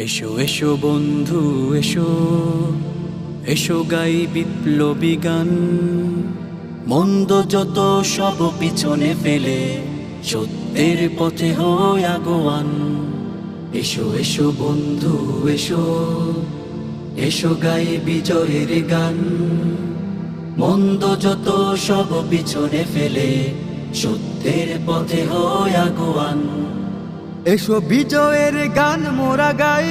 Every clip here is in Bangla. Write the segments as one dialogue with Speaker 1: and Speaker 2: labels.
Speaker 1: এসো এসো বন্ধু, এসো। এসো গাই বিপ্লবী গান। মন্দ যত সব পিছনে ফেলে, সত্যের পথে হয় আগোয়ান। এসো এসো বন্ধু, এসো। এসো গাই বিজয়ের গান। মন্দ যত সব পিছনে ফেলে, সত্যের পথে হয় আগোয়ান।
Speaker 2: এসো বিজয়ের গান মোরা গাই।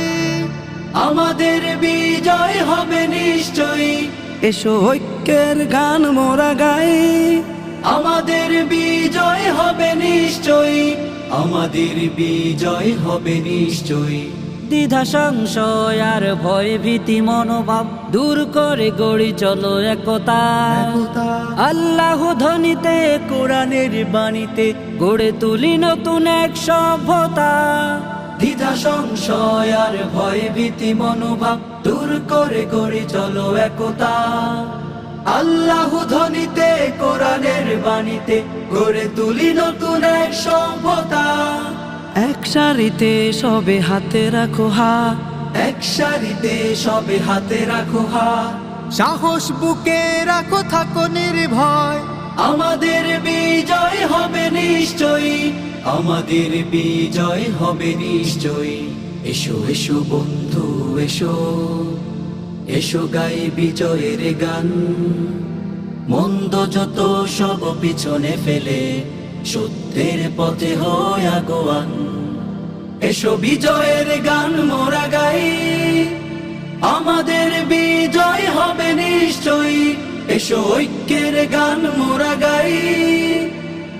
Speaker 1: আমাদের বিজয় হবে নিশ্চয়ই।
Speaker 2: এসো ঐক্যের গান মোরা গাই।
Speaker 1: আমাদের বিজয় হবে নিশ্চয়ই। আমাদের বিজয় হবে নিশ্চয়ই।
Speaker 3: দ্বিধা সংশয় আর ভয় ভীতি মনোভাব দূর করে গড়ি চলো একতা। আল্লাহ ধ্বনিতে কোরআনের বাণীতে গড়ে তুলি নতুন এক সভ্যতা।
Speaker 1: দ্বিধা সংশয় আর ভয় ভীতি মনোভাব দূর করে গড়ি চলো একতা। আল্লাহ ধ্বনিতে কোরআনের বাণীতে গড়ে তুলি নতুন এক সভ্যতা।
Speaker 3: এক সারিতে সবে হাতে রাখো হা।
Speaker 1: এক সারিতে সবে হাতে রাখো হাত
Speaker 2: সাহস বুকে রাখো থাকো নির্ভয়।
Speaker 1: আমাদের বিজয় হবে নিশ্চয়ই। আমাদের বিজয় হবে নিশ্চয়ই। এসো এসো বন্ধু এসো। এসো গাই বিজয়ের গান। মন্দ যত সব পিছনে ফেলে সত্যের পথে হয় আগোয়ান। এসো বিজয়ের গান মোরা গাই। আমাদের বিজয় হবে নিশ্চয়ই। এসো ঐক্যের গান মোরা গাই।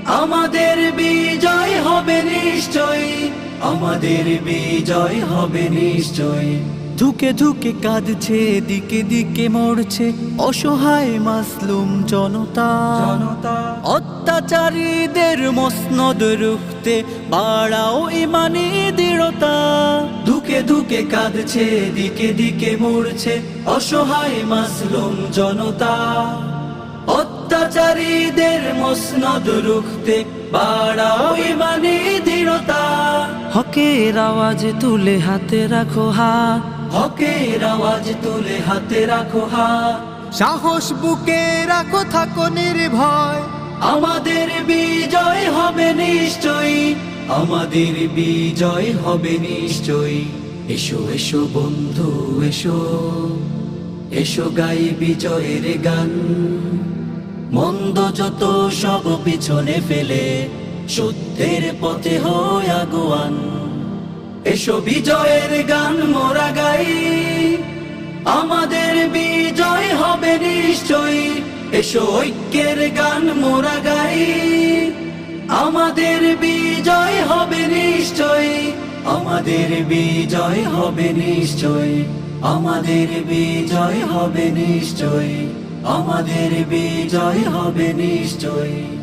Speaker 1: আমাদের বিজয় হবে নিশ্চয়ই। আমাদের বিজয় হবে নিশ্চয়ই।
Speaker 2: ধুকে ধুকে কাঁদছে দিকে দিকে মরছে অসহায় মাসলুম জনতা।
Speaker 1: জনতা।
Speaker 2: অত্যাচারীদের মসনদ রুখতে বাড়াও ইমানি দৃঢ়তা।
Speaker 1: ধুকে ধুকে কাঁদছে দিকে দিকে মরছে অসহায় মাসলুম জনতা। অত্যাচারীদের মসনদ রুখতে বাড়াও ইমানি দৃঢ়তা।
Speaker 3: হকের আওয়াজ তুলে হাতে রাখো হা
Speaker 1: হকের আওয়াজ তুলে হাতে রাখো হাত।
Speaker 2: সাহস বুকে রাখো থাকো নির্ভয়।
Speaker 1: আমাদের বিজয় হবে নিশ্চয়ই। আমাদের বিজয় হবে নিশ্চয়ই। এসো এসো বন্ধু এসো। এসো গাই বিজয়ের গান। মন্দ যত সব পিছনে ফেলে সত্যের পথে হয় আগোয়ান। এসো বিজয়ের গান মোরা গাই। আমাদের বিজয় হবে নিশ্চয়ই। এসো ঐক্যের গান মোরা গাই। আমাদের বিজয় হবে নিশ্চয়ই। আমাদের বিজয় হবে নিশ্চয়ই। আমাদের বিজয় হবে নিশ্চয়ই। আমাদের বিজয় হবে নিশ্চয়ই।